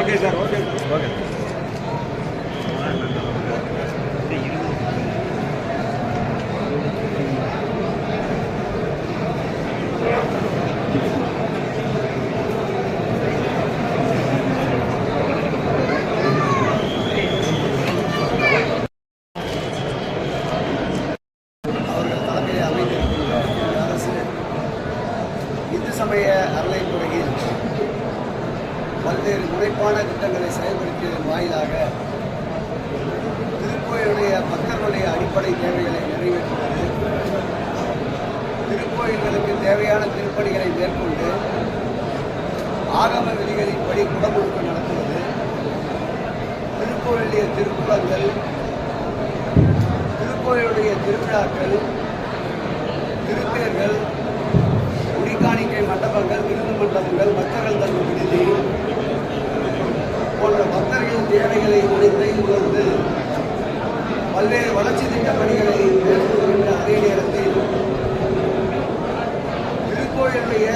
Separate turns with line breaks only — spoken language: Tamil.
Oke, Sar. Oke. Oke. sampai ya Arlene pergi. பல்வேறு முறைப்பான திட்டங்களை செயல்படுத்தியதன் வாயிலாக திருக்கோயிலுடைய பக்தர்களுடைய அடிப்படை தேவைகளை நிறைவேற்றுவது திருக்கோயில்களுக்கு தேவையான திருப்பணிகளை மேற்கொண்டு ஆகம விதிகளின்படி குடமுழுக்கு நடத்துவது திருக்கோயிலுடைய திருக்குளங்கள் திருக்கோயிலுடைய திருவிழாக்கள் அனைத்தை உணர்ந்து பல்வேறு வளர்ச்சி திட்ட பணிகளை மேற்கொள்கின்ற அதே நேரத்தில் திருக்கோயிலுடைய